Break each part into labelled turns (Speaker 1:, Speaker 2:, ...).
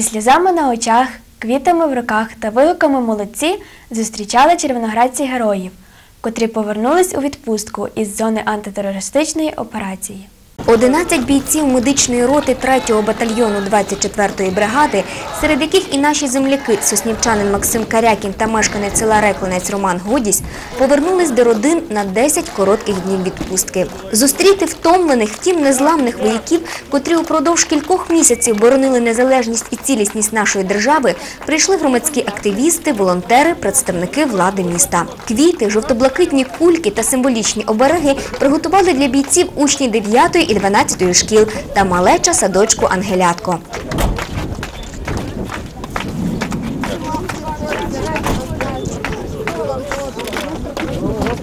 Speaker 1: Зі сльозами на очах, квітами в руках та вигуками молодці зустрічали червоноградці героїв, котрі повернулись у відпустку із зони антитерористичної операції.
Speaker 2: 11 бійців медичної роти 3-го батальйону 24-ї бригади, серед яких і наші земляки, соснівчанин Максим Карякін та мешканець села Реклинець Роман Годісь, повернулись до родин на 10 коротких днів відпустки. Зустріти втомлених, втім незламних вояків, котрі упродовж кількох місяців боронили незалежність і цілісність нашої держави, прийшли громадські активісти, волонтери, представники влади міста. Квіти, жовто-блакитні кульки та символічні обереги приготували для бійців учні 9 і 12 шкіл та малеча садочку Ангелятко.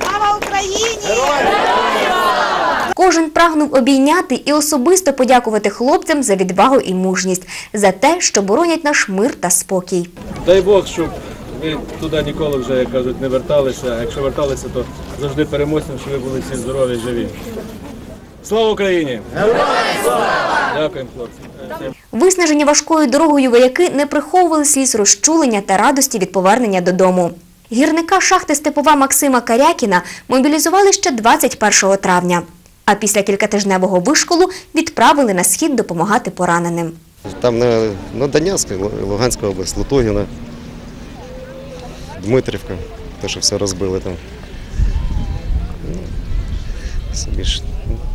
Speaker 3: Слава Україні!
Speaker 2: Кожен прагнув обійняти і особисто подякувати хлопцям за відвагу і мужність, за те, що боронять наш мир та спокій.
Speaker 4: Дай Бог, щоб ви туди ніколи вже, як кажуть, не верталися. А якщо верталися, то завжди переможемо, щоб ви були всі здорові і живі. Слава Україні! Героям слава! Дякуємо, хлопці.
Speaker 2: Виснажені важкою дорогою вояки не приховували сліз розчулення та радості від повернення додому. Гірника шахти Степова Максима Карякіна мобілізували ще 21 травня, а після кількатижневого вишколу відправили на схід допомагати пораненим.
Speaker 5: Там на, на Донецька, Луганська область, Лутогіна, Дмитрівка, те, що все розбили там. Ну, собі ж,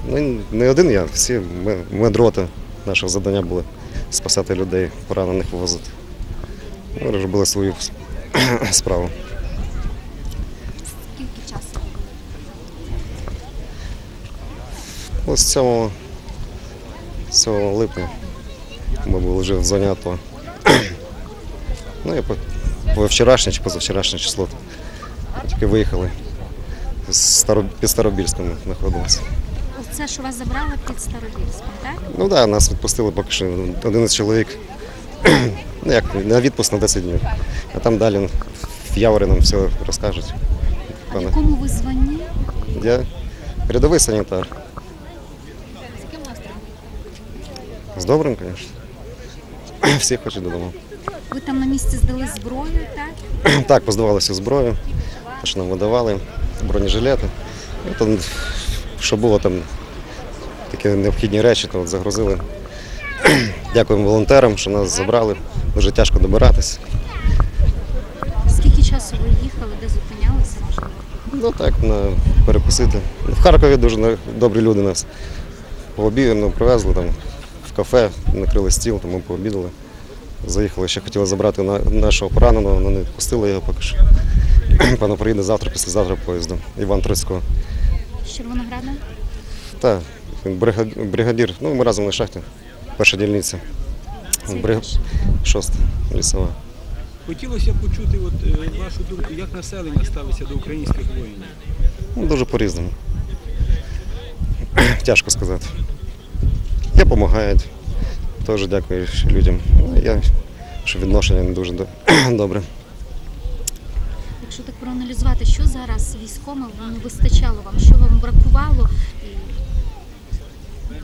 Speaker 5: ну, не один я, всі ми, медрота. Наше завдання було спасати людей, поранених вивозити. Ми робили свою справу.
Speaker 2: Скільки часу?
Speaker 5: Ось 7, 7 липня ми були вже в зоні АТО. Ну і по, вчорашнє чи позавчорашнє число тільки виїхали. Під Старобільськом знаходилися.
Speaker 6: Оце, що вас забрали під Старобільськом, так?
Speaker 5: Ну так, да, нас відпустили поки що 11 чоловік. Ну як, на відпуск на 10 днів. А там далі в Яворі нам все розкажуть.
Speaker 6: А в якому ви званні?
Speaker 5: Я рядовий санітар.
Speaker 6: З
Speaker 5: добрим, звісно. Всі хочуть додому.
Speaker 6: Ви там на місці здали зброю, так?
Speaker 5: Так, поздавалися зброю, те, що нам видавали, бронежилети. І там, що було там такі необхідні речі, то от загрузили. Дякуємо волонтерам, що нас забрали. Дуже тяжко добиратись.
Speaker 6: Скільки часу ви їхали, де зупинялися.
Speaker 5: Ну так, на перекусити. В Харкові дуже добрі люди нас пообідали, ну, привезли там в кафе, накрили стіл, тому пообідали. Заїхали, ще хотіли забрати нашого пораненого, але не пустили його поки що. Певно, приїде завтра, післязавтра поїздом. Іван Троцького.
Speaker 6: З Червонограда?
Speaker 5: Так, бригадір. Ну, ми разом на шахті. Перша дільниця.
Speaker 6: Ваш.
Speaker 5: Шоста лісова.
Speaker 7: Хотілося б почути от, е, вашу думку, як населення ставиться до українських воїнів.
Speaker 5: Ну, дуже по-різному. Тяжко сказати. Допомагають. Теж дякую людям. Ну, Я, що відношення не дуже добре.
Speaker 6: Якщо так проаналізувати, що зараз військовим не вистачало вам, що вам бракувало?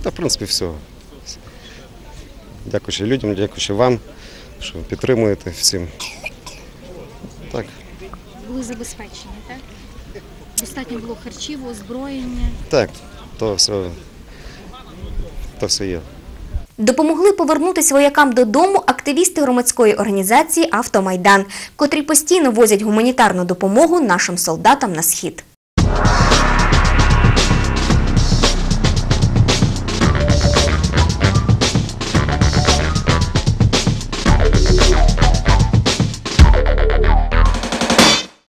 Speaker 5: Та, в принципі, все. Дякуючи людям, дякуючи вам, що підтримуєте всім. Так.
Speaker 6: були забезпечені, так? Достатньо було харчів, озброєння.
Speaker 5: Так, то все, то все є.
Speaker 2: Допомогли повернутися воякам додому активісти громадської організації Автомайдан, котрі постійно возять гуманітарну допомогу нашим солдатам на схід.